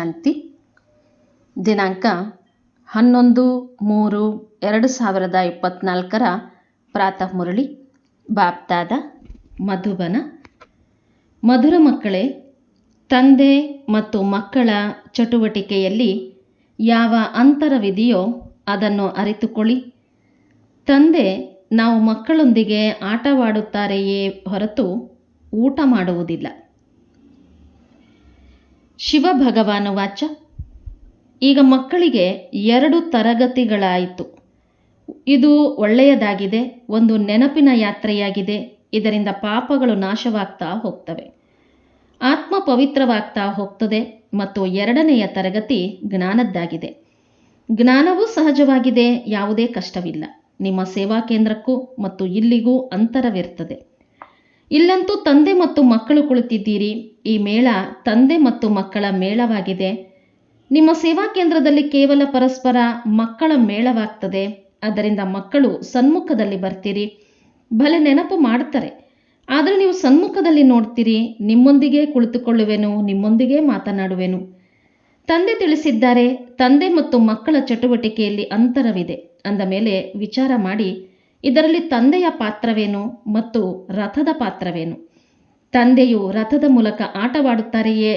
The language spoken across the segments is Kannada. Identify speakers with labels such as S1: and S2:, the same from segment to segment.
S1: ಶಾಂತಿ. ದಿನಾಂಕ ಹನ್ನೊಂದು ಮೂರು ಎರಡು ಸಾವಿರದ ಇಪ್ಪತ್ತ್ನಾಲ್ಕರ ಪ್ರಾತಃ ಮುರಳಿ, ಬಾಪ್ತಾದ ಮಧುಬನ. ಮಧುರ ಮಕ್ಕಳೇ, ತಂದೆ ಮತ್ತು ಮಕ್ಕಳ ಚಟುವಟಿಕೆಯಲ್ಲಿ ಯಾವ ಅಂತರವಿದೆಯೋ ಅದನ್ನು ಅರಿತುಕೊಳ್ಳಿ. ತಂದೆ, ನಾವು ಮಕ್ಕಳೊಂದಿಗೆ ಆಟವಾಡುತ್ತಾರೆಯೇ ಹೊರತು ಊಟ ಮಾಡುವುದಿಲ್ಲ. ಶಿವ ಭಗವಾನ ವಾಚ ಈಗ ಮಕ್ಕಳಿಗೆ ಎರಡು ತರಗತಿಗಳಾಯಿತು. ಇದು ಒಳ್ಳೆಯದಾಗಿದೆ, ಒಂದು ನೆನಪಿನ ಯಾತ್ರೆಯಾಗಿದೆ, ಇದರಿಂದ ಪಾಪಗಳು ನಾಶವಾಗ್ತಾ ಹೋಗ್ತವೆ. ಆತ್ಮ ಪವಿತ್ರವಾಗ್ತಾ ಹೋಗ್ತದೆ ಮತ್ತು ಎರಡನೆಯ ತರಗತಿ ಜ್ಞಾನದ್ದಾಗಿದೆ. ಜ್ಞಾನವೂ ಸಹಜವಾಗಿದೆ, ಯಾವುದೇ ಕಷ್ಟವಿಲ್ಲ. ನಿಮ್ಮ ಸೇವಾ ಕೇಂದ್ರಕ್ಕೂ ಮತ್ತು ಇಲ್ಲಿಗೂ ಅಂತರವಿರ್ತದೆ. ಇಲ್ಲಂತೂ ತಂದೆ ಮತ್ತು ಮಕ್ಕಳು ಕುಳಿತಿದ್ದೀರಿ. ಈ ಮೇಳ ತಂದೆ ಮತ್ತು ಮಕ್ಕಳ ಮೇಳವಾಗಿದೆ. ನಿಮ್ಮ ಸೇವಾ ಕೇಂದ್ರದಲ್ಲಿ ಕೇವಲ ಪರಸ್ಪರ ಮಕ್ಕಳ ಮೇಳವಾಗ್ತದೆ. ಅದರಿಂದ ಮಕ್ಕಳು ಸನ್ಮುಖದಲ್ಲಿ ಬರ್ತೀರಿ. ಭಲೆ ನೆನಪು ಮಾಡ್ತಾರೆ ಆದರೆ ನೀವು ಸನ್ಮುಖದಲ್ಲಿ ನೋಡ್ತೀರಿ. ನಿಮ್ಮೊಂದಿಗೆ ಕುಳಿತುಕೊಳ್ಳುವೆನು, ನಿಮ್ಮೊಂದಿಗೆ ಮಾತನಾಡುವೆನು. ತಂದೆ ತಿಳಿಸಿದ್ದಾರೆ, ತಂದೆ ಮತ್ತು ಮಕ್ಕಳ ಚಟುವಟಿಕೆಯಲ್ಲಿ ಅಂತರವಿದೆ. ಅಂದ ಮೇಲೆ ವಿಚಾರ ಮಾಡಿ ಇದರಲ್ಲಿ ತಂದೆಯ ಪಾತ್ರವೇನು ಮತ್ತು ರಥದ ಪಾತ್ರವೇನು? ತಂದೆಯು ರಥದ ಮೂಲಕ ಆಟವಾಡುತ್ತಾರೆಯೇ?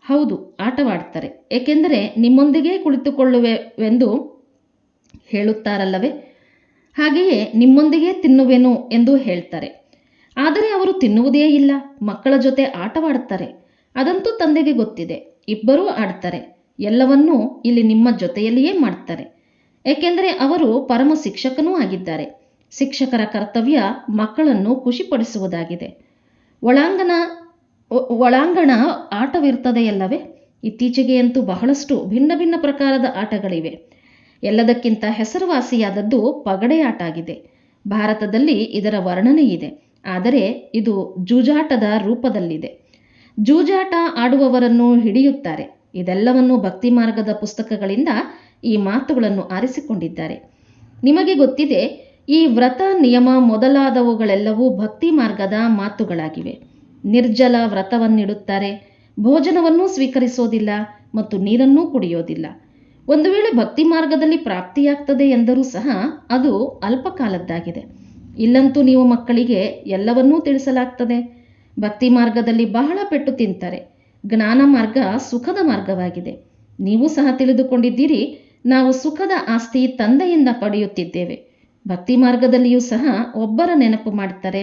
S1: ಹೌದು, ಆಟವಾಡುತ್ತಾರೆ. ಏಕೆಂದರೆ ನಿಮ್ಮೊಂದಿಗೆ ಕುಳಿತುಕೊಳ್ಳುವೆವೆಂದು ಹೇಳುತ್ತಾರಲ್ಲವೇ? ಹಾಗೆಯೇ ನಿಮ್ಮೊಂದಿಗೆ ತಿನ್ನುವೆನು ಎಂದು ಹೇಳ್ತಾರೆ. ಆದರೆ ಅವರು ತಿನ್ನುವುದೇ ಇಲ್ಲ, ಮಕ್ಕಳ ಜೊತೆ ಆಟವಾಡುತ್ತಾರೆ. ಅದಂತೂ ತಂದೆಗೆ ಗೊತ್ತಿದೆ, ಇಬ್ಬರೂ ಆಡ್ತಾರೆ ಎಲ್ಲವನ್ನೂ ಇಲ್ಲಿ ನಿಮ್ಮ ಜೊತೆಯಲ್ಲಿಯೇ ಮಾಡ್ತಾರೆ ಏಕೆಂದರೆ ಅವರು ಪರಮ ಶಿಕ್ಷಕನೂ ಆಗಿದ್ದಾರೆ. ಶಿಕ್ಷಕರ ಕರ್ತವ್ಯ ಮಕ್ಕಳನ್ನು ಖುಷಿಪಡಿಸುವುದಾಗಿದೆ. ಒಳಾಂಗಣ ಒಳಾಂಗಣ ಆಟವಿರ್ತದೆಯಲ್ಲವೇ ಇತ್ತೀಚೆಗೆ ಅಂತೂ ಬಹಳಷ್ಟು ಭಿನ್ನ ಭಿನ್ನ ಪ್ರಕಾರದ ಆಟಗಳಿವೆ. ಎಲ್ಲದಕ್ಕಿಂತ ಹೆಸರುವಾಸಿಯಾದದ್ದು ಪಗಡೆ ಆಟ ಆಗಿದೆ ಭಾರತದಲ್ಲಿ ಇದರ ವರ್ಣನೆ ಇದೆ ಆದರೆ ಇದು ಜೂಜಾಟದ ರೂಪದಲ್ಲಿದೆ. ಜೂಜಾಟ ಆಡುವವರನ್ನು ಹಿಡಿಯುತ್ತಾರೆ. ಇದೆಲ್ಲವನ್ನು ಭಕ್ತಿ ಮಾರ್ಗದ ಪುಸ್ತಕಗಳಿಂದ ಈ ಮಾತುಗಳನ್ನು ಆರಿಸಿಕೊಂಡಿದ್ದಾರೆ. ನಿಮಗೆ ಗೊತ್ತಿದೆ ಈ ವ್ರತ ನಿಯಮ ಮೊದಲಾದವುಗಳೆಲ್ಲವೂ ಭಕ್ತಿ ಮಾರ್ಗದ ಮಾತುಗಳಾಗಿವೆ. ನಿರ್ಜಲ ವ್ರತವನ್ನಿಡುತ್ತಾರೆ. ಭೋಜನವನ್ನೂ ಸ್ವೀಕರಿಸೋದಿಲ್ಲ ಮತ್ತು ನೀರನ್ನೂ ಕುಡಿಯೋದಿಲ್ಲ. ಒಂದು ವೇಳೆ ಭಕ್ತಿ ಮಾರ್ಗದಲ್ಲಿ ಪ್ರಾಪ್ತಿಯಾಗ್ತದೆ ಎಂದರೂ ಸಹ ಅದು ಅಲ್ಪಕಾಲದ್ದಾಗಿದೆ. ಇಲ್ಲಂತೂ ನೀವು ಮಕ್ಕಳಿಗೆ ಎಲ್ಲವನ್ನೂ ತಿಳಿಸಲಾಗ್ತದೆ. ಭಕ್ತಿ ಮಾರ್ಗದಲ್ಲಿ ಬಹಳ ಪೆಟ್ಟು ತಿಂತಾರೆ. ಜ್ಞಾನ ಮಾರ್ಗ ಸುಖದ ಮಾರ್ಗವಾಗಿದೆ. ನೀವು ಸಹ ತಿಳಿದುಕೊಂಡಿದ್ದೀರಿ, ನಾವು ಸುಖದ ಆಸ್ತಿ ತಂದೆಯಿಂದ ಪಡೆಯುತ್ತಿದ್ದೇವೆ. ಭಕ್ತಿ ಮಾರ್ಗದಲ್ಲಿಯೂ ಸಹ ಒಬ್ಬರ ನೆನಪು ಮಾಡ್ತಾರೆ.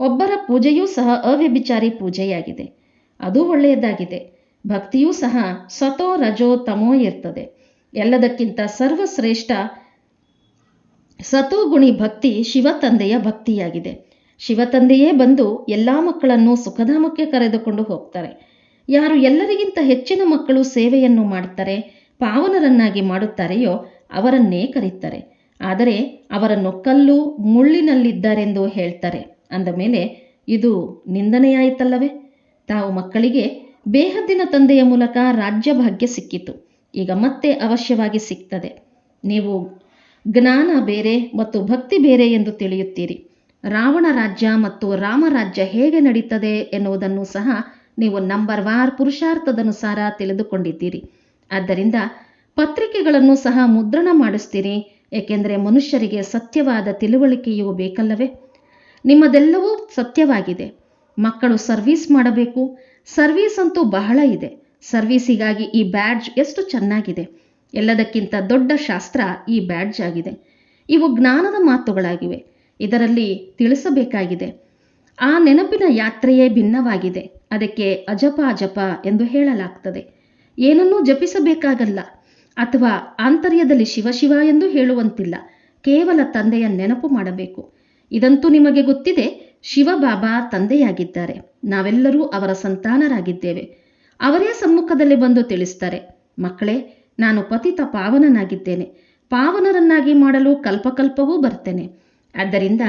S1: ಒಬ್ಬರ ಪೂಜೆಯೂ ಸಹ ಅವ್ಯಭಿಚಾರಿ ಪೂಜೆಯಾಗಿದೆ. ಅದು ಒಳ್ಳೆಯದಾಗಿದೆ. ಭಕ್ತಿಯೂ ಸಹ ಸತೋ ರಜೋ ತಮೋ ಇರ್ತದೆ. ಎಲ್ಲದಕ್ಕಿಂತ ಸರ್ವಶ್ರೇಷ್ಠ ಸತೋಗುಣಿ ಭಕ್ತಿ ಶಿವ ತಂದೆಯ ಭಕ್ತಿಯಾಗಿದೆ. ಶಿವ ತಂದೆಯೇ ಬಂದು ಎಲ್ಲ ಮಕ್ಕಳನ್ನು ಸುಖಧಾಮಕ್ಕೆ ಕರೆದುಕೊಂಡು ಹೋಗ್ತಾರೆ. ಯಾರು ಎಲ್ಲರಿಗಿಂತ ಹೆಚ್ಚಿನ ಮಕ್ಕಳು ಸೇವೆಯನ್ನು ಮಾಡ್ತಾರೆ, ಪಾವನರನ್ನಾಗಿ ಮಾಡುತ್ತಾರೆಯೋ ಅವರನ್ನೇ ಕರೀತಾರೆ. ಆದರೆ ಅವರನ್ನು ಕಲ್ಲು ಮುಳ್ಳಿನಲ್ಲಿದ್ದಾರೆಂದು ಹೇಳ್ತಾರೆ. ಅಂದ ಮೇಲೆ, ಇದು ನಿಂದನೆಯಾಯಿತಲ್ಲವೇ? ತಾವು ಮಕ್ಕಳಿಗೆ ಬೇಹದ್ದಿನ ತಂದೆಯ ಮೂಲಕ ರಾಜ್ಯ ಭಾಗ್ಯ ಸಿಕ್ಕಿತು. ಈಗ ಮತ್ತೆ ಅವಶ್ಯವಾಗಿ ಸಿಗ್ತದೆ. ನೀವು ಜ್ಞಾನ ಬೇರೆ ಮತ್ತು ಭಕ್ತಿ ಬೇರೆ ಎಂದು ತಿಳಿಯುತ್ತೀರಿ. ರಾವಣ ರಾಜ್ಯ ಮತ್ತು ರಾಮರಾಜ್ಯ ಹೇಗೆ ನಡೀತದೆ ಎನ್ನುವುದನ್ನು ಸಹ ನೀವು ನಂಬರ್ ವಾರ್ ಪುರುಷಾರ್ಥದನುಸಾರ ತಿಳಿದುಕೊಂಡಿದ್ದೀರಿ. ಆದ್ದರಿಂದ ಪತ್ರಿಕೆಗಳನ್ನು ಸಹ ಮುದ್ರಣ ಮಾಡಿಸ್ತೀರಿ. ಏಕೆಂದರೆ ಮನುಷ್ಯರಿಗೆ ಸತ್ಯವಾದ ತಿಳುವಳಿಕೆಯೂ ಬೇಕಲ್ಲವೇ? ನಿಮ್ಮದೆಲ್ಲವೂ ಸತ್ಯವಾಗಿದೆ. ಮಕ್ಕಳು ಸರ್ವೀಸ್ ಮಾಡಬೇಕು. ಸರ್ವೀಸ್ ಅಂತೂ ಬಹಳ ಇದೆ. ಸರ್ವೀಸಿಗಾಗಿ ಈ ಬ್ಯಾಡ್ಜ್ ಎಷ್ಟು ಚೆನ್ನಾಗಿದೆ. ಎಲ್ಲದಕ್ಕಿಂತ ದೊಡ್ಡ ಶಾಸ್ತ್ರ ಈ ಬ್ಯಾಡ್ಜ್ ಆಗಿದೆ. ಇವು ಜ್ಞಾನದ ಮಾತುಗಳಾಗಿವೆ. ಇದರಲ್ಲಿ ತಿಳಿಸಬೇಕಾಗಿದೆ. ಆ ನೆನಪಿನ ಯಾತ್ರೆಯೇ ಭಿನ್ನವಾಗಿದೆ. ಅದಕ್ಕೆ ಅಜಪ ಅಜಪ ಎಂದು ಹೇಳಲಾಗ್ತದೆ. ಏನನ್ನೂ ಜಪಿಸಬೇಕಾಗಲ್ಲ. ಅಥವಾ ಆಂತರ್ಯದಲ್ಲಿ ಶಿವಶಿವ ಎಂದು ಹೇಳುವಂತಿಲ್ಲ. ಕೇವಲ ತಂದೆಯ ನೆನಪು ಮಾಡಬೇಕು. ಇದಂತೂ ನಿಮಗೆ ಗೊತ್ತಿದೆ ಶಿವಬಾಬಾ ತಂದೆಯಾಗಿದ್ದಾರೆ. ನಾವೆಲ್ಲರೂ ಅವರ ಸಂತಾನರಾಗಿದ್ದೇವೆ. ಅವರೇ ಸಮ್ಮುಖದಲ್ಲಿ ಬಂದು ತಿಳಿಸ್ತಾರೆ, ಮಕ್ಕಳೇ, ನಾನು ಪತಿತ ಪಾವನನಾಗಿದ್ದೇನೆ. ಪಾವನರನ್ನಾಗಿ ಮಾಡಲು ಕಲ್ಪಕಲ್ಪವೂ ಬರ್ತೇನೆ. ಆದ್ದರಿಂದ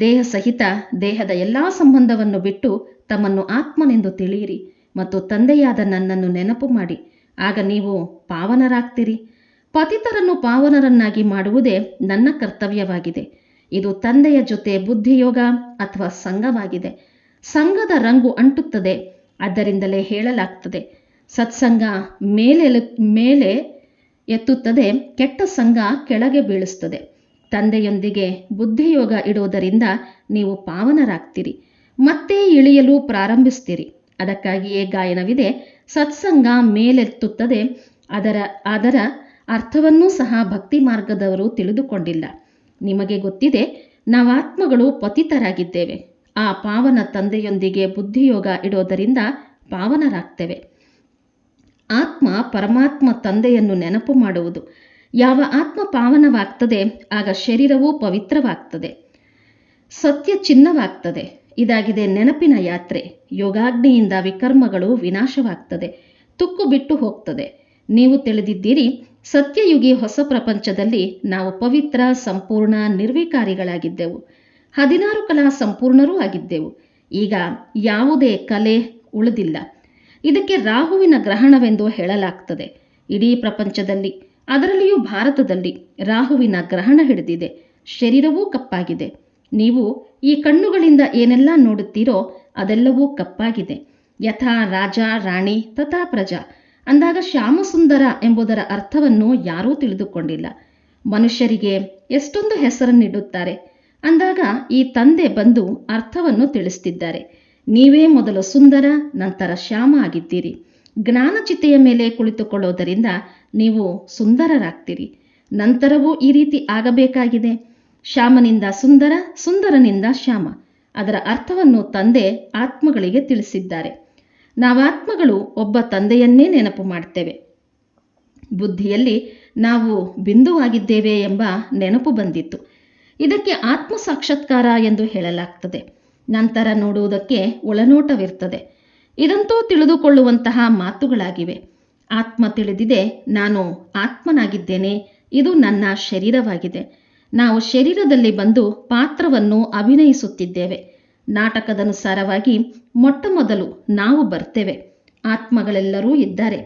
S1: ದೇಹ ಸಹಿತ ದೇಹದ ಎಲ್ಲ ಸಂಬಂಧವನ್ನು ಬಿಟ್ಟು ತಮ್ಮನ್ನು ಆತ್ಮನೆಂದು ತಿಳಿಯಿರಿ ಮತ್ತು ತಂದೆಯಾದ ನನ್ನನ್ನು ನೆನಪು ಮಾಡಿ. ಆಗ ನೀವು ಪಾವನರಾಗ್ತೀರಿ. ಪತಿತರನ್ನು ಪಾವನರನ್ನಾಗಿ ಮಾಡುವುದೇ ನನ್ನ ಕರ್ತವ್ಯವಾಗಿದೆ. ಇದು ತಂದೆಯ ಜೊತೆ ಬುದ್ಧಿಯೋಗ ಅಥವಾ ಸಂಘವಾಗಿದೆ. ಸಂಘದ ರಂಗು ಅಂಟುತ್ತದೆ ಆದ್ದರಿಂದಲೇ ಹೇಳಲಾಗ್ತದೆ. ಸತ್ಸಂಗ ಮೇಲೆ ಮೇಲೆ ಎತ್ತುತ್ತದೆ, ಕೆಟ್ಟ ಸಂಘ ಕೆಳಗೆ ಬೀಳಿಸ್ತದೆ. ತಂದೆಯೊಂದಿಗೆ ಬುದ್ಧಿಯೋಗ ಇಡುವುದರಿಂದ ನೀವು ಪಾವನರಾಗ್ತೀರಿ. ಮತ್ತೆ ಇಳಿಯಲು ಪ್ರಾರಂಭಿಸ್ತೀರಿ. ಅದಕ್ಕಾಗಿಯೇ ಗಾಯನವಿದೆ. ಸತ್ಸಂಗ ಮೇಲೆತ್ತುತ್ತದೆ. ಅದರ ಅದರ ಅರ್ಥವನ್ನೂ ಸಹ ಭಕ್ತಿ ಮಾರ್ಗದವರು ತಿಳಿದುಕೊಂಡಿಲ್ಲ. ನಿಮಗೆ ಗೊತ್ತಿದೆ, ನಾವಾತ್ಮಗಳು ಪತಿತರಾಗಿದ್ದೇವೆ. ಆ ಪಾವನ ತಂದೆಯೊಂದಿಗೆ ಬುದ್ಧಿಯೋಗ ಇಡೋದರಿಂದ ಪಾವನರಾಗ್ತೇವೆ. ಆತ್ಮ ಪರಮಾತ್ಮ ತಂದೆಯನ್ನು ನೆನಪು ಮಾಡುವುದು. ಯಾವ ಆತ್ಮ ಪಾವನವಾಗ್ತದೆ, ಆಗ ಶರೀರವೂ ಪವಿತ್ರವಾಗ್ತದೆ. ಸತ್ಯ ಚಿನ್ನವಾಗ್ತದೆ. ಇದಾಗಿದೆ ನೆನಪಿನ ಯಾತ್ರೆ. ಯೋಗಾಗ್ನಿಯಿಂದ ವಿಕರ್ಮಗಳು ವಿನಾಶವಾಗ್ತದೆ. ತುಕ್ಕು ಬಿಟ್ಟು ಹೋಗ್ತದೆ. ನೀವು ತಿಳಿದಿದ್ದೀರಿ, ಸತ್ಯಯುಗಿ ಹೊಸ ಪ್ರಪಂಚದಲ್ಲಿ ನಾವು ಪವಿತ್ರ, ಸಂಪೂರ್ಣ, ನಿರ್ವಿಕಾರಿಗಳಾಗಿದ್ದೆವು. ಹದಿನಾರು ಕಲಾ ಸಂಪೂರ್ಣರೂ ಆಗಿದ್ದೆವು. ಈಗ ಯಾವುದೇ ಕಲೆ ಉಳಿದಿಲ್ಲ. ಇದಕ್ಕೆ ರಾಹುವಿನ ಗ್ರಹಣವೆಂದು ಹೇಳಲಾಗ್ತದೆ. ಇಡೀ ಪ್ರಪಂಚದಲ್ಲಿ, ಅದರಲ್ಲಿಯೂ ಭಾರತದಲ್ಲಿ ರಾಹುವಿನ ಗ್ರಹಣ ಹಿಡಿದಿದೆ. ಶರೀರವೂ ಕಪ್ಪಾಗಿದೆ. ನೀವು ಈ ಕಣ್ಣುಗಳಿಂದ ಏನೆಲ್ಲ ನೋಡುತ್ತೀರೋ ಅದೆಲ್ಲವೂ ಕಪ್ಪಾಗಿದೆ. ಯಥಾ ರಾಜ, ರಾಣಿ, ತಥಾ ಪ್ರಜಾ. ಅಂದಾಗ ಶ್ಯಾಮಸುಂದರ ಎಂಬುದರ ಅರ್ಥವನ್ನು ಯಾರೂ ತಿಳಿದುಕೊಂಡಿಲ್ಲ. ಮನುಷ್ಯರಿಗೆ ಎಷ್ಟೊಂದು ಹೆಸರನ್ನಿಡುತ್ತಾರೆ. ಅಂದಾಗ ಈ ತಂದೆ ಬಂದು ಅರ್ಥವನ್ನು ತಿಳಿಸ್ತಿದ್ದಾರೆ. ನೀವೇ ಮೊದಲು ಸುಂದರ, ನಂತರ ಶ್ಯಾಮ ಆಗಿದ್ದೀರಿ. ಜ್ಞಾನಚಿತೆಯ ಮೇಲೆ ಕುಳಿತುಕೊಳ್ಳೋದರಿಂದ ನೀವು ಸುಂದರರಾಗ್ತೀರಿ. ನಂತರವೂ ಈ ರೀತಿ ಆಗಬೇಕಾಗಿದೆ. ಶ್ಯಾಮನಿಂದ ಸುಂದರ, ಸುಂದರನಿಂದ ಶ್ಯಾಮ. ಅದರ ಅರ್ಥವನ್ನು ತಂದೆ ಆತ್ಮಗಳಿಗೆ ತಿಳಿಸಿದ್ದಾರೆ. ನಾವಾತ್ಮಗಳು ಒಬ್ಬ ತಂದೆಯನ್ನೇ ನೆನಪು ಮಾಡ್ತೇವೆ. ಬುದ್ಧಿಯಲ್ಲಿ ನಾವು ಬಿಂದುವಾಗಿದ್ದೇವೆ ಎಂಬ ನೆನಪು ಬಂದಿತ್ತು. ಇದಕ್ಕೆ ಆತ್ಮ ಸಾಕ್ಷಾತ್ಕಾರ ಎಂದು ಹೇಳಲಾಗ್ತದೆ. ನಂತರ ನೋಡುವುದಕ್ಕೆ ಒಳನೋಟವಿರ್ತದೆ. ಇದಂತೂ ತಿಳಿದುಕೊಳ್ಳುವಂತಹ ಮಾತುಗಳಾಗಿವೆ. ಆತ್ಮ ತಿಳಿದಿದೆ, ನಾನು ಆತ್ಮನಾಗಿದ್ದೇನೆ, ಇದು ನನ್ನ ಶರೀರವಾಗಿದೆ. ನಾವು ಶರೀರದಲ್ಲಿ ಬಂದು ಪಾತ್ರವನ್ನು ಅಭಿನಯಿಸುತ್ತಿದ್ದೇವೆ. ನಾಟಕದನುಸಾರವಾಗಿ ಮೊಟ್ಟ ಮೊದಲು ನಾವು ಬರ್ತೇವೆ. ಆತ್ಮಗಳೆಲ್ಲರೂ ಇದ್ದಾರೆ.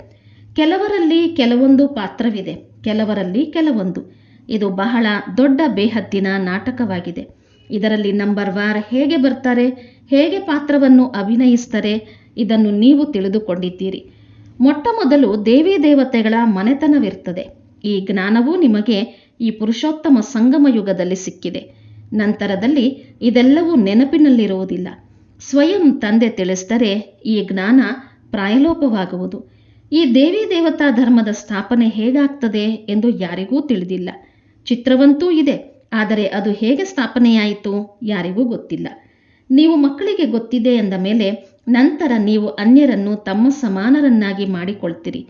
S1: ಕೆಲವರಲ್ಲಿ ಕೆಲವೊಂದು ಪಾತ್ರವಿದೆ, ಕೆಲವರಲ್ಲಿ ಕೆಲವೊಂದು. ಇದು ಬಹಳ ದೊಡ್ಡ ಬೇಹದ್ದಿನ ನಾಟಕವಾಗಿದೆ. ಇದರಲ್ಲಿ ನಂಬರ್ ವಾರ್ ಹೇಗೆ ಬರ್ತಾರೆ, ಹೇಗೆ ಪಾತ್ರವನ್ನು ಅಭಿನಯಿಸ್ತಾರೆ, ಇದನ್ನು ನೀವು ತಿಳಿದುಕೊಂಡಿದ್ದೀರಿ. ಮೊಟ್ಟ ಮೊದಲು ದೇವಿ ದೇವತೆಗಳ ಮನೆತನವಿರ್ತದೆ. ಈ ಜ್ಞಾನವೂ ನಿಮಗೆ ಈ ಪುರುಷೋತ್ತಮ ಸಂಗಮ ಯುಗದಲ್ಲಿ ಸಿಕ್ಕಿದೆ. ನಂತರದಲ್ಲಿ ಇದೆಲ್ಲವೂ ನೆನಪಿನಲ್ಲಿರುವುದಿಲ್ಲ. ಸ್ವಯಂ ತಂದೆ ತಿಳಿಸಿದರೆ ಈ ಜ್ಞಾನ ಪ್ರಾಯಲೋಪವಾಗುವುದು. ಈ ದೇವಿ ದೇವತಾ ಧರ್ಮದ ಸ್ಥಾಪನೆ ಹೇಗಾಗ್ತದೆ ಎಂದು ಯಾರಿಗೂ ತಿಳಿದಿಲ್ಲ. ಚಿತ್ರವಂತೂ ಇದೆ, ಆದರೆ ಅದು ಹೇಗೆ ಸ್ಥಾಪನೆಯಾಯಿತು ಯಾರಿಗೂ ಗೊತ್ತಿಲ್ಲ. ನೀವು ಮಕ್ಕಳಿಗೆ ಗೊತ್ತಿದೆ ಎಂದ ಮೇಲೆ ನಂತರ ನೀವು ಅನ್ಯರನ್ನು ತಮ್ಮ ಸಮಾನರನ್ನಾಗಿ ಮಾಡಿಕೊಳ್ತೀರಿ.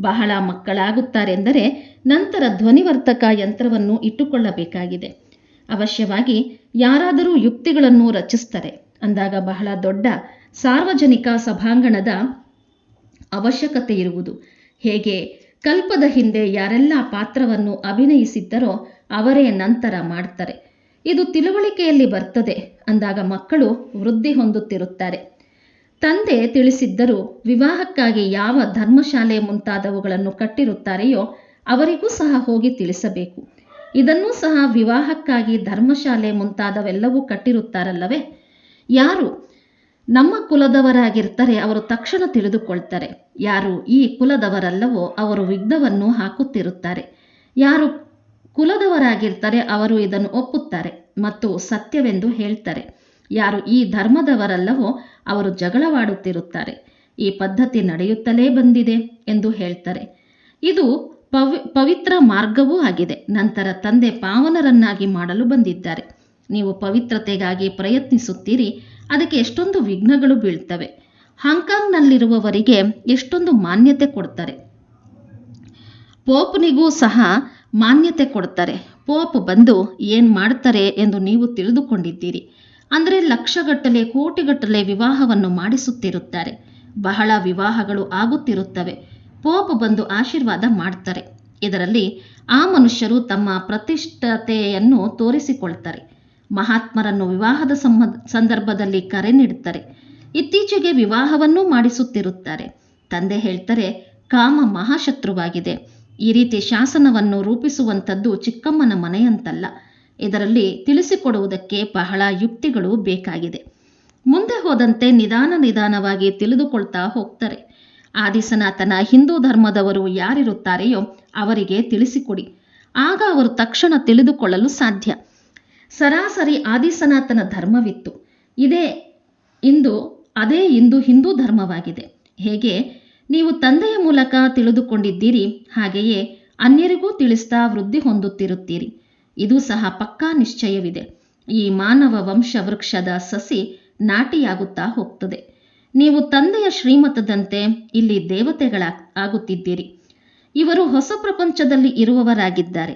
S1: ಬಹಳ ಮಕ್ಕಳಾಗುತ್ತಾರೆಂದರೆ ನಂತರ ಧ್ವನಿವರ್ತಕ ಯಂತ್ರವನ್ನು ಇಟ್ಟುಕೊಳ್ಳಬೇಕಾಗಿದೆ. ಅವಶ್ಯವಾಗಿ ಯಾರಾದರೂ ಯುಕ್ತಿಗಳನ್ನು ರಚಿಸ್ತಾರೆ. ಅಂದಾಗ ಬಹಳ ದೊಡ್ಡ ಸಾರ್ವಜನಿಕ ಸಭಾಂಗಣದ ಅವಶ್ಯಕತೆ ಇರುವುದು. ಹೇಗೆ? ಕಲ್ಪದ ಹಿಂದೆ ಯಾರೆಲ್ಲ ಪಾತ್ರವನ್ನು ಅಭಿನಯಿಸಿದ್ದರೋ ಅವರೇ ನಂತರ ಮಾಡ್ತಾರೆ. ಇದು ತಿಳುವಳಿಕೆಯಲ್ಲಿ ಬರ್ತದೆ. ಅಂದಾಗ ಮಕ್ಕಳು ವೃದ್ಧಿ ಹೊಂದುತ್ತಿರುತ್ತಾರೆ. ತಂದೆ ತಿಳಿಸಿದ್ದರೂ ವಿವಾಹಕ್ಕಾಗಿ ಯಾವ ಧರ್ಮಶಾಲೆ ಮುಂತಾದವುಗಳನ್ನು ಕಟ್ಟಿರುತ್ತಾರೆಯೋ ಅವರಿಗೂ ಸಹ ಹೋಗಿ ತಿಳಿಸಬೇಕು. ಇದನ್ನೂ ಸಹ ವಿವಾಹಕ್ಕಾಗಿ ಧರ್ಮಶಾಲೆ ಮುಂತಾದವೆಲ್ಲವೂ ಕಟ್ಟಿರುತ್ತಾರಲ್ಲವೇ? ಯಾರು ನಮ್ಮ ಕುಲದವರಾಗಿರ್ತಾರೆ ಅವರು ತಕ್ಷಣ ತಿಳಿದುಕೊಳ್ತಾರೆ. ಯಾರು ಈ ಕುಲದವರಲ್ಲವೋ ಅವರು ವಿಘ್ನವನ್ನು ಹಾಕುತ್ತಿರುತ್ತಾರೆ. ಯಾರು ಕುಲದವರಾಗಿರ್ತಾರೆ ಅವರು ಇದನ್ನು ಒಪ್ಪುತ್ತಾರೆ ಮತ್ತು ಸತ್ಯವೆಂದು ಹೇಳ್ತಾರೆ. ಯಾರು ಈ ಧರ್ಮದವರಲ್ಲವೋ ಅವರು ಜಗಳವಾಡುತ್ತಿರುತ್ತಾರೆ. ಈ ಪದ್ಧತಿ ನಡೆಯುತ್ತಲೇ ಬಂದಿದೆ ಎಂದು ಹೇಳ್ತಾರೆ. ಇದು ಪವಿ, ಪವಿತ್ರ ಮಾರ್ಗವೂ ಆಗಿದೆ. ನಂತರ ತಂದೆ ಪಾವನರನ್ನಾಗಿ ಮಾಡಲು ಬಂದಿದ್ದಾರೆ. ನೀವು ಪವಿತ್ರತೆಗಾಗಿ ಪ್ರಯತ್ನಿಸುತ್ತೀರಿ. ಅದಕ್ಕೆ ಎಷ್ಟೊಂದು ವಿಘ್ನಗಳು ಬೀಳ್ತವೆ. ಹಾಂಕಾಂಗ್ನಲ್ಲಿರುವವರಿಗೆ ಎಷ್ಟೊಂದು ಮಾನ್ಯತೆ ಕೊಡ್ತಾರೆ. ಪೋಪ್ನಿಗೂ ಸಹ ಮಾನ್ಯತೆ ಕೊಡ್ತಾರೆ. ಪೋಪ್ ಬಂದು ಏನು ಮಾಡ್ತಾರೆ ಎಂದು ನೀವು ತಿಳಿದುಕೊಂಡಿದ್ದೀರಿ. ಅಂದರೆ ಲಕ್ಷಗಟ್ಟಲೆ, ಕೋಟಿಗಟ್ಟಲೆ ವಿವಾಹವನ್ನು ಮಾಡಿಸುತ್ತಿರುತ್ತಾರೆ. ಬಹಳ ವಿವಾಹಗಳು ಆಗುತ್ತಿರುತ್ತವೆ. ಪೋಪ್ ಬಂದು ಆಶೀರ್ವಾದ ಮಾಡ್ತಾರೆ. ಇದರಲ್ಲಿ ಆ ಮನುಷ್ಯರು ತಮ್ಮ ಪ್ರತಿಷ್ಠತೆಯನ್ನು ತೋರಿಸಿಕೊಳ್ತಾರೆ. ಮಹಾತ್ಮರನ್ನು ವಿವಾಹದ ಸಂದರ್ಭದಲ್ಲಿ ಕರೆ ನೀಡುತ್ತಾರೆ. ಇತ್ತೀಚೆಗೆ ವಿವಾಹವನ್ನೂ ಮಾಡಿಸುತ್ತಿರುತ್ತಾರೆ. ತಂದೆ ಹೇಳ್ತಾರೆ, ಕಾಮ ಮಹಾಶತ್ರುವಾಗಿದೆ. ಈ ರೀತಿ ಶಾಸನವನ್ನು ರೂಪಿಸುವಂಥದ್ದು ಚಿಕ್ಕಮ್ಮನ ಮನೆಯಂತಲ್ಲ. ಇದರಲ್ಲಿ ತಿಳಿಸಿಕೊಡುವುದಕ್ಕೆ ಬಹಳ ಯುಕ್ತಿಗಳು ಬೇಕಾಗಿದೆ. ಮುಂದೆ ಹೋದಂತೆ ನಿಧಾನ ನಿಧಾನವಾಗಿ ತಿಳಿದುಕೊಳ್ತಾ ಹೋಗ್ತಾರೆ. ಆದಿಸನಾತನ ಹಿಂದೂ ಧರ್ಮದವರು ಯಾರಿರುತ್ತಾರೆಯೋ ಅವರಿಗೆ ತಿಳಿಸಿಕೊಡಿ. ಆಗ ಅವರು ತಕ್ಷಣ ತಿಳಿದುಕೊಳ್ಳಲು ಸಾಧ್ಯ. ಸರಾಸರಿ ಆದಿಸನಾತನ ಧರ್ಮವಿತ್ತು. ಇದೇ ಇಂದು, ಅದೇ ಇಂದು ಹಿಂದೂ ಧರ್ಮವಾಗಿದೆ. ಹೇಗೆ? ನೀವು ತಂದೆಯ ಮೂಲಕ ತಿಳಿದುಕೊಂಡಿದ್ದೀರಿ. ಹಾಗೆಯೇ ಅನ್ಯರಿಗೂ ತಿಳಿಸ್ತಾ ವೃದ್ಧಿ ಹೊಂದುತ್ತಿರುತ್ತೀರಿ. ಇದು ಸಹ ಪಕ್ಕಾ ನಿಶ್ಚಯವಿದೆ. ಈ ಮಾನವ ವಂಶ ವೃಕ್ಷದ ಸಸಿ ನಾಟಿಯಾಗುತ್ತಾ ಹೋಗ್ತದೆ. ನೀವು ತಂದೆಯ ಶ್ರೀಮತದಂತೆ ಇಲ್ಲಿ ದೇವತೆಗಳ ಆಗುತ್ತಿದ್ದೀರಿ. ಇವರು ಹೊಸ ಪ್ರಪಂಚದಲ್ಲಿ ಇರುವವರಾಗಿದ್ದಾರೆ.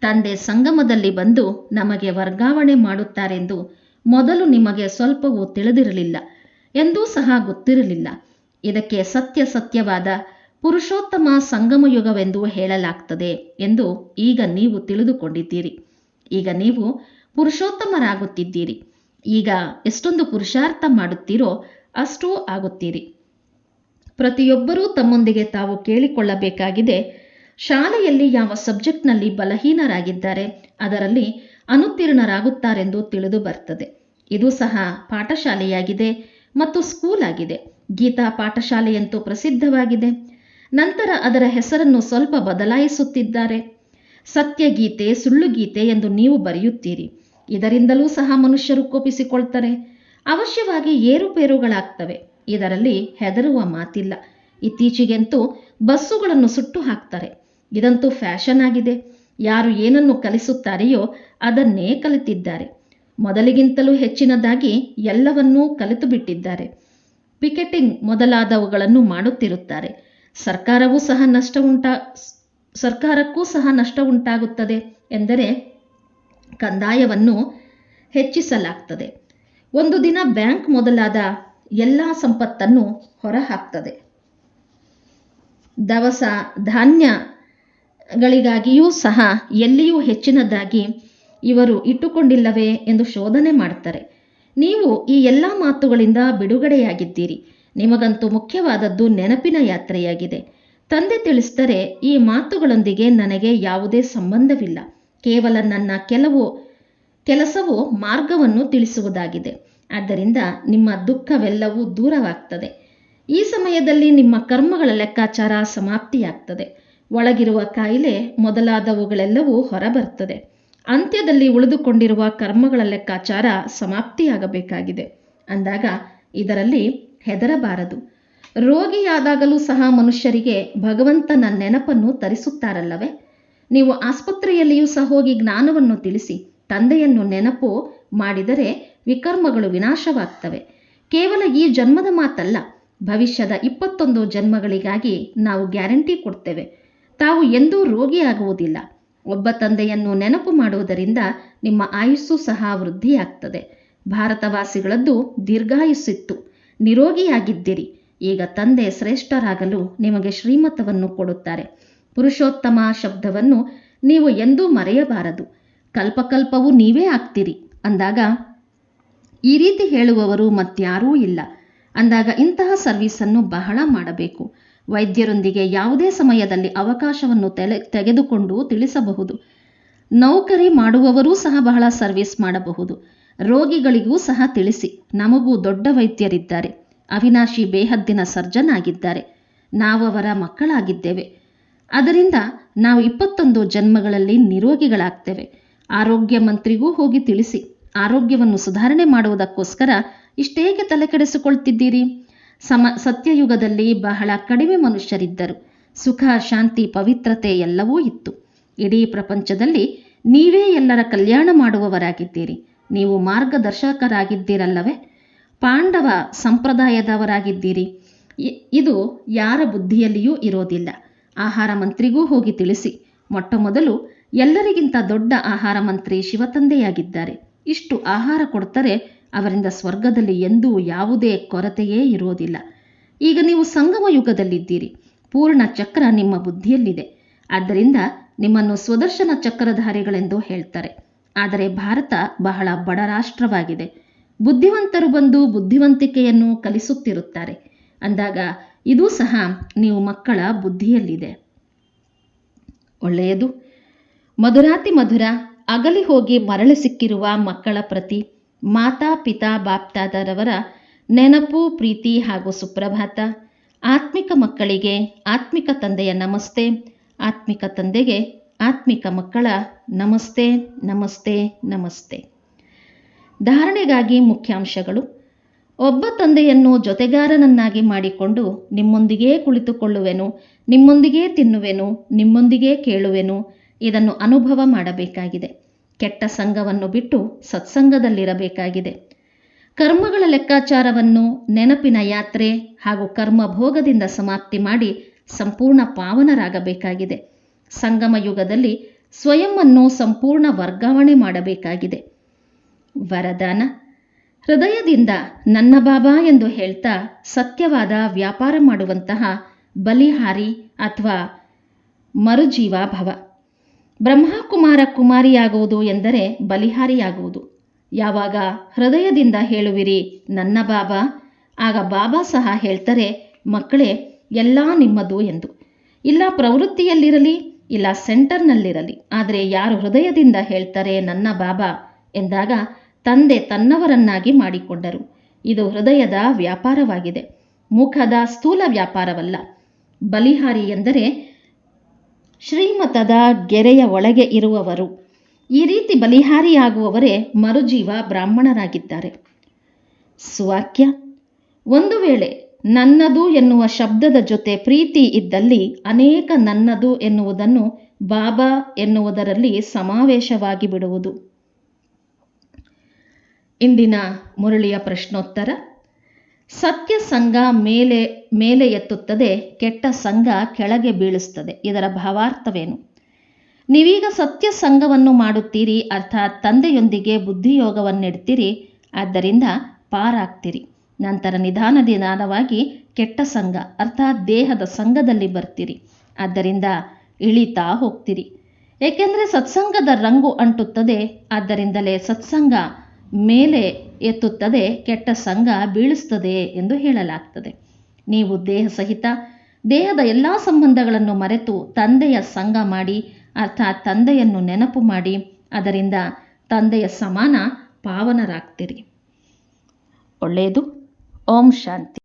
S1: ತಂದೆ ಸಂಗಮದಲ್ಲಿ ಬಂದು ನಮಗೆ ವರ್ಗಾವಣೆ ಮಾಡುತ್ತಾರೆಂದು ಮೊದಲು ನಿಮಗೆ ಸ್ವಲ್ಪವೂ ತಿಳಿದಿರಲಿಲ್ಲ ಎಂದೂ ಸಹ ಗೊತ್ತಿರಲಿಲ್ಲ. ಇದಕ್ಕೆ ಸತ್ಯ ಸತ್ಯವಾದ ಪುರುಷೋತ್ತಮ ಸಂಗಮಯುಗವೆಂದು ಹೇಳಲಾಗ್ತದೆ ಎಂದು ಈಗ ನೀವು ತಿಳಿದುಕೊಂಡಿದ್ದೀರಿ. ಈಗ ನೀವು ಪುರುಷೋತ್ತಮರಾಗುತ್ತಿದ್ದೀರಿ. ಈಗ ಎಷ್ಟೊಂದು ಪುರುಷಾರ್ಥ ಮಾಡುತ್ತೀರೋ ಅಷ್ಟೂ ಆಗುತ್ತೀರಿ. ಪ್ರತಿಯೊಬ್ಬರೂ ತಮ್ಮೊಂದಿಗೆ ತಾವು ಕೇಳಿಕೊಳ್ಳಬೇಕಾಗಿದೆ, ಶಾಲೆಯಲ್ಲಿ ಯಾವ ಸಬ್ಜೆಕ್ಟ್ನಲ್ಲಿ ಬಲಹೀನರಾಗಿದ್ದಾರೆ, ಅದರಲ್ಲಿ ಅನುತ್ತೀರ್ಣರಾಗುತ್ತಾರೆಂದು ತಿಳಿದು ಬರ್ತದೆ. ಇದು ಸಹ ಪಾಠಶಾಲೆಯಾಗಿದೆ ಮತ್ತು ಸ್ಕೂಲ್ ಆಗಿದೆ ಗೀತಾ ಪಾಠಶಾಲೆಯಂತೂ ಪ್ರಸಿದ್ಧವಾಗಿದೆ. ನಂತರ ಅದರ ಹೆಸರನ್ನು ಸ್ವಲ್ಪ ಬದಲಾಯಿಸುತ್ತಿದ್ದಾರೆ. ಸತ್ಯಗೀತೆ ಸುಳ್ಳು ಗೀತೆ ಎಂದು ನೀವು ಬರೆಯುತ್ತೀರಿ. ಇದರಿಂದಲೂ ಸಹ ಮನುಷ್ಯರು ಕೋಪಿಸಿಕೊಳ್ತಾರೆ. ಅವಶ್ಯವಾಗಿ ಏರುಪೇರುಗಳಾಗ್ತವೆ. ಇದರಲ್ಲಿ ಹೆದರುವ ಮಾತಿಲ್ಲ. ಇತ್ತೀಚೆಗಂತೂ ಬಸ್ಸುಗಳನ್ನು ಸುಟ್ಟು ಹಾಕ್ತಾರೆ. ಇದಂತೂ ಫ್ಯಾಷನ್ ಆಗಿದೆ. ಯಾರು ಏನನ್ನು ಕಲಿಸುತ್ತಾರೆಯೋ ಅದನ್ನೇ ಕಲಿತಿದ್ದಾರೆ. ಮೊದಲಿಗಿಂತಲೂ ಹೆಚ್ಚಿನದಾಗಿ ಎಲ್ಲವನ್ನೂ ಕಲಿತು ಬಿಟ್ಟಿದ್ದಾರೆ ಪಿಕೆಟಿಂಗ್ ಮೊದಲಾದವುಗಳನ್ನು ಮಾಡುತ್ತಿರುತ್ತಾರೆ. ಸರ್ಕಾರವೂ ಸಹ ನಷ್ಟ ಉಂಟಾ, ಸರ್ಕಾರಕ್ಕೂ ಸಹ ನಷ್ಟ ಉಂಟಾಗುತ್ತದೆ ಎಂದರೆ ಕಂದಾಯವನ್ನು ಹೆಚ್ಚಿಸಲಾಗ್ತದೆ. ಒಂದು ದಿನ ಬ್ಯಾಂಕ್ ಮೊದಲಾದ ಎಲ್ಲ ಸಂಪತ್ತನ್ನು ಹೊರಹಾಕ್ತದೆ. ದವಸ ಧಾನ್ಯಗಳಿಗಾಗಿಯೂ ಸಹ ಎಲ್ಲಿಯೂ ಹೆಚ್ಚಿನದಾಗಿ ಇವರು ಇಟ್ಟುಕೊಂಡಿಲ್ಲವೇ ಎಂದು ಶೋಧನೆ ಮಾಡ್ತಾರೆ ನೀವು ಈ ಎಲ್ಲ ಮಾತುಗಳಿಂದ ಬಿಡುಗಡೆಯಾಗಿದ್ದೀರಿ. ನಿಮಗಂತೂ ಮುಖ್ಯವಾದದ್ದು ನೆನಪಿನ ಯಾತ್ರೆಯಾಗಿದೆ. ತಂದೆ ತಿಳಿಸ್ತಾರೆ ಈ ಮಾತುಗಳೊಂದಿಗೆ ನನಗೆ ಯಾವುದೇ ಸಂಬಂಧವಿಲ್ಲ. ಕೇವಲ ನನ್ನ ಕೆಲವು ಕೆಲಸವು ಮಾರ್ಗವನ್ನು ತಿಳಿಸುವುದಾಗಿದೆ. ಆದ್ದರಿಂದ ನಿಮ್ಮ ದುಃಖವೆಲ್ಲವೂ ದೂರವಾಗ್ತದೆ. ಈ ಸಮಯದಲ್ಲಿ ನಿಮ್ಮ ಕರ್ಮಗಳ ಲೆಕ್ಕಾಚಾರ ಸಮಾಪ್ತಿಯಾಗ್ತದೆ. ಒಳಗಿರುವ ಕಾಯಿಲೆ ಮೊದಲಾದವುಗಳೆಲ್ಲವೂ ಹೊರಬರ್ತದೆ ಅಂತ್ಯದಲ್ಲಿ ಉಳಿದುಕೊಂಡಿರುವ ಕರ್ಮಗಳ ಲೆಕ್ಕಾಚಾರ ಸಮಾಪ್ತಿಯಾಗಬೇಕಾಗಿದೆ. ಅಂದಾಗ ಇದರಲ್ಲಿ ಹೆದರಬಾರದು. ರೋಗಿಯಾದಾಗಲೂ ಸಹ ಮನುಷ್ಯರಿಗೆ ಭಗವಂತನ ನೆನಪನ್ನು ತರಿಸುತ್ತಾರಲ್ಲವೇ? ನೀವು ಆಸ್ಪತ್ರೆಯಲ್ಲಿಯೂ ಸಹ ಹೋಗಿ ಜ್ಞಾನವನ್ನು ತಿಳಿಸಿ. ತಂದೆಯನ್ನು ನೆನಪು ಮಾಡಿದರೆ ವಿಕರ್ಮಗಳು ವಿನಾಶವಾಗ್ತವೆ. ಕೇವಲ ಈ ಜನ್ಮದ ಮಾತಲ್ಲ, ಭವಿಷ್ಯದ ಇಪ್ಪತ್ತೊಂದು ಜನ್ಮಗಳಿಗಾಗಿ ನಾವು ಗ್ಯಾರಂಟಿ ಕೊಡ್ತೇವೆ. ತಾವು ಎಂದೂ ರೋಗಿಯಾಗುವುದಿಲ್ಲ. ಒಬ್ಬ ತಂದೆಯನ್ನು ನೆನಪು ಮಾಡುವುದರಿಂದ ನಿಮ್ಮ ಆಯುಸ್ಸು ಸಹ ವೃದ್ಧಿಯಾಗ್ತದೆ. ಭಾರತವಾಸಿಗಳದ್ದು ದೀರ್ಘಾಯುಸ್ಸಿತ್ತು. ನಿರೋಗಿಯಾಗಿದ್ದಿರಿ. ಈಗ ತಂದೆ ಶ್ರೇಷ್ಠರಾಗಲು ನಿಮಗೆ ಶ್ರೀಮತವನ್ನು ಕೊಡುತ್ತಾರೆ. ಪುರುಷೋತ್ತಮ ಶಬ್ದವನ್ನು ನೀವು ಎಂದೂ ಮರೆಯಬಾರದು. ಕಲ್ಪಕಲ್ಪವೂ ನೀವೇ ಆಗ್ತೀರಿ. ಅಂದಾಗ, ಈ ರೀತಿ ಹೇಳುವವರು ಮತ್ಯಾರೂ ಇಲ್ಲ. ಅಂದಾಗ ಇಂತಹ ಸರ್ವಿಸನ್ನು ಬಹಳ ಮಾಡಬೇಕು. ವೈದ್ಯರೊಂದಿಗೆ ಯಾವುದೇ ಸಮಯದಲ್ಲಿ ಅವಕಾಶವನ್ನು ತೆಲೆ, ತೆಗೆದುಕೊಂಡು ತಿಳಿಸಬಹುದು. ನೌಕರಿ ಮಾಡುವವರೂ ಸಹ ಬಹಳ ಸರ್ವಿಸ್ ಮಾಡಬಹುದು. ರೋಗಿಗಳಿಗೂ ಸಹ ತಿಳಿಸಿ. ನಮಗೂ ದೊಡ್ಡ ವೈದ್ಯರಿದ್ದಾರೆ. ಅವಿನಾಶಿ ಬೇಹದ್ದಿನ ಸರ್ಜನ್ ಆಗಿದ್ದಾರೆ. ನಾವವರ ಮಕ್ಕಳಾಗಿದ್ದೇವೆ. ಅದರಿಂದ ನಾವು ಇಪ್ಪತ್ತೊಂದು ಜನ್ಮಗಳಲ್ಲಿ ನಿರೋಗಿಗಳಾಗ್ತೇವೆ. ಆರೋಗ್ಯ ಮಂತ್ರಿಗೂ ಹೋಗಿ ತಿಳಿಸಿ. ಆರೋಗ್ಯವನ್ನು ಸುಧಾರಣೆ ಮಾಡುವುದಕ್ಕೋಸ್ಕರ ಇಷ್ಟೇಕೆ ತಲೆಕೆಡಿಸಿಕೊಳ್ತಿದ್ದೀರಿ? ಸಮ, ಸತ್ಯಯುಗದಲ್ಲಿ ಬಹಳ ಕಡಿಮೆ ಮನುಷ್ಯರಿದ್ದರು. ಸುಖ, ಶಾಂತಿ, ಪವಿತ್ರತೆ ಎಲ್ಲವೂ ಇತ್ತು. ಇಡೀ ಪ್ರಪಂಚದಲ್ಲಿ ನೀವೇ ಎಲ್ಲರ ಕಲ್ಯಾಣ ಮಾಡುವವರಾಗಿದ್ದೀರಿ. ನೀವು ಮಾರ್ಗದರ್ಶಕರಾಗಿದ್ದೀರಲ್ಲವೇ? ಪಾಂಡವ ಸಂಪ್ರದಾಯದವರಾಗಿದ್ದೀರಿ. ಇದು ಯಾರ ಬುದ್ಧಿಯಲ್ಲಿಯೂ ಇರೋದಿಲ್ಲ. ಆಹಾರ ಮಂತ್ರಿಗೂ ಹೋಗಿ ತಿಳಿಸಿ. ಮೊಟ್ಟ ಮೊದಲು ಎಲ್ಲರಿಗಿಂತ ದೊಡ್ಡ ಆಹಾರ ಮಂತ್ರಿ ಶಿವತಂದೆಯಾಗಿದ್ದಾರೆ. ಇಷ್ಟು ಆಹಾರ ಕೊಡ್ತಾರೆ ಅವರಿಂದ ಸ್ವರ್ಗದಲ್ಲಿ ಎಂದೂ ಯಾವುದೇ ಕೊರತೆಯೇ ಇರೋದಿಲ್ಲ ಈಗ ನೀವು ಸಂಗಮ ಯುಗದಲ್ಲಿದ್ದೀರಿ. ಪೂರ್ಣ ಚಕ್ರ ನಿಮ್ಮ ಬುದ್ಧಿಯಲ್ಲಿದೆ. ಆದ್ದರಿಂದ ನಿಮ್ಮನ್ನು ಸ್ವದರ್ಶನ ಚಕ್ರಧಾರಿಗಳೆಂದು ಹೇಳ್ತಾರೆ. ಆದರೆ ಭಾರತ ಬಹಳ ಬಡ ರಾಷ್ಟ್ರವಾಗಿದೆ. ಬುದ್ಧಿವಂತರು ಬಂದು ಬುದ್ಧಿವಂತಿಕೆಯನ್ನು ಕಲಿಸುತ್ತಿರುತ್ತಾರೆ. ಅಂದಾಗ ಇದೂ ಸಹ ನೀವು ಮಕ್ಕಳ ಬುದ್ಧಿಯಲ್ಲಿದೆ. ಒಳ್ಳೆಯದು. ಮಧುರಾತಿ ಮಧುರ, ಅಗಲಿ ಹೋಗಿ ಮರಳಿ ಸಿಕ್ಕಿರುವ ಮಕ್ಕಳ ಪ್ರತಿ ಮಾತಾ ಪಿತಾ ಬಾಪ್ತಾದರವರ ನೆನಪು, ಪ್ರೀತಿ ಹಾಗೂ ಸುಪ್ರಭಾತ. ಆತ್ಮಿಕ ಮಕ್ಕಳಿಗೆ ಆತ್ಮಿಕ ತಂದೆಯ ನಮಸ್ತೆ. ಆತ್ಮಿಕ ತಂದೆಗೆ ಆತ್ಮಿಕ ಮಕ್ಕಳ ನಮಸ್ತೆ ನಮಸ್ತೆ ನಮಸ್ತೆ. ಧಾರಣೆಗಾಗಿ ಮುಖ್ಯಾಂಶಗಳು. ಒಬ್ಬ ತಂದೆಯನ್ನು ಜೊತೆಗಾರನನ್ನಾಗಿ ಮಾಡಿಕೊಂಡು ನಿಮ್ಮೊಂದಿಗೇ ಕುಳಿತುಕೊಳ್ಳುವೆನು, ನಿಮ್ಮೊಂದಿಗೇ ತಿನ್ನುವೆನು, ನಿಮ್ಮೊಂದಿಗೇ ಕೇಳುವೆನು ಇದನ್ನು ಅನುಭವ ಮಾಡಬೇಕಾಗಿದೆ. ಕೆಟ್ಟ ಸಂಘವನ್ನು ಬಿಟ್ಟು ಸತ್ಸಂಗದಲ್ಲಿರಬೇಕಾಗಿದೆ. ಕರ್ಮಗಳ ಲೆಕ್ಕಾಚಾರವನ್ನು ನೆನಪಿನ ಯಾತ್ರೆ ಹಾಗೂ ಕರ್ಮ ಭೋಗದಿಂದ ಸಮಾಪ್ತಿ ಮಾಡಿ ಸಂಪೂರ್ಣ ಪಾವನರಾಗಬೇಕಾಗಿದೆ. ಸಂಗಮ ಯುಗದಲ್ಲಿ ಸ್ವಯಂವನ್ನು ಸಂಪೂರ್ಣ ವರ್ಗಾವಣೆ ಮಾಡಬೇಕಾಗಿದೆ. ವರದಾನ, ಹೃದಯದಿಂದ ನನ್ನ ಬಾಬಾ ಎಂದು ಹೇಳ್ತಾ ಸತ್ಯವಾದ ವ್ಯಾಪಾರ ಮಾಡುವಂತಹ ಬಲಿಹಾರಿ ಅಥವಾ ಮರುಜೀವ ಭವ ಬ್ರಹ್ಮಕುಮಾರ ಕುಮಾರಿಯಾಗುವುದು ಎಂದರೆ ಬಲಿಹಾರಿಯಾಗುವುದು. ಯಾವಾಗ? ಹೃದಯದಿಂದ ಹೇಳುವಿರಿ, ನನ್ನ ಬಾಬಾ. ಆಗ ಬಾಬಾ ಸಹ ಹೇಳ್ತಾರೆ, ಮಕ್ಕಳೇ, ಎಲ್ಲ ನಿಮ್ಮದು ಎಂದು. ಇಲ್ಲ ಪ್ರವೃತ್ತಿಯಲ್ಲಿರಲಿ, ಇಲ್ಲ ಸೆಂಟರ್ನಲ್ಲಿರಲಿ. ಆದರೆ ಯಾರು ಹೃದಯದಿಂದ ಹೇಳ್ತಾರೆ, ನನ್ನ ಬಾಬಾ ಎಂದಾಗ ತಂದೆ ತನ್ನವರನ್ನಾಗಿ ಮಾಡಿಕೊಂಡರು. ಇದು ಹೃದಯದ ವ್ಯಾಪಾರವಾಗಿದೆ. ಮುಖದ ಸ್ಥೂಲ ವ್ಯಾಪಾರವಲ್ಲ. ಬಲಿಹಾರಿ ಎಂದರೆ ಶ್ರೀಮತದ ಗೆರೆಯ ಒಳಗೆ ಇರುವವರು. ಈ ರೀತಿ ಬಲಿಹಾರಿಯಾಗುವವರೇ ಮರುಜೀವ ಬ್ರಾಹ್ಮಣರಾಗಿದ್ದಾರೆ. ಸುವಾಕ್ಯ, ಒಂದು ವೇಳೆ ನನ್ನದು ಎನ್ನುವ ಶಬ್ದದ ಜೊತೆ ಪ್ರೀತಿ ಇದ್ದಲ್ಲಿ ಅನೇಕ ನನ್ನದು ಎನ್ನುವುದನ್ನು ಬಾಬಾ ಎನ್ನುವುದರಲ್ಲಿ ಸಮಾವೇಶವಾಗಿ ಬಿಡುವುದು ಇಂದಿನ ಮುರಳಿಯ ಪ್ರಶ್ನೋತ್ತರ. ಸತ್ಯ ಸಂಘ ಮೇಲೆ ಮೇಲೆ ಎತ್ತುತ್ತದೆ, ಕೆಟ್ಟ ಸಂಘ ಕೆಳಗೆ ಬೀಳಿಸ್ತದೆ. ಇದರ ಭಾವಾರ್ಥವೇನು? ನೀವೀಗ ಸತ್ಯ ಸಂಘವನ್ನು ಮಾಡುತ್ತೀರಿ, ಅರ್ಥಾತ್ ತಂದೆಯೊಂದಿಗೆ ಬುದ್ಧಿಯೋಗವನ್ನಿಡ್ತೀರಿ, ಆದ್ದರಿಂದ ಪಾರಾಗ್ತೀರಿ. ನಂತರ ನಿಧಾನ ನಿಧಾನವಾಗಿ ಕೆಟ್ಟ ಸಂಘ, ಅರ್ಥಾತ್ ದೇಹದ ಸಂಘದಲ್ಲಿ ಬರ್ತೀರಿ. ಆದ್ದರಿಂದ ಇಳಿತಾ ಹೋಗ್ತೀರಿ. ಏಕೆಂದರೆ ಸತ್ಸಂಗದ ರಂಗು ಅಂಟುತ್ತದೆ, ಆದ್ದರಿಂದಲೇ ಸತ್ಸಂಗ ಮೇಲೆ ಎತ್ತುತ್ತದೆ, ಕೆಟ್ಟ ಸಂಘ ಬೀಳಿಸ್ತದೆ ಎಂದು ಹೇಳಲಾಗ್ತದೆ. ನೀವು ದೇಹ ಸಹಿತ, ದೇಹದ ಎಲ್ಲ ಸಂಬಂಧಗಳನ್ನು ಮರೆತು ತಂದೆಯ ಸಂಘ ಮಾಡಿ, ಅರ್ಥಾತ್ ತಂದೆಯನ್ನು ನೆನಪು ಮಾಡಿ, ಅದರಿಂದ ತಂದೆಯ ಸಮಾನ ಪಾವನರಾಗ್ತೀರಿ. ಒಳ್ಳೆಯದು. ಓಂ ಶಾಂತಿ.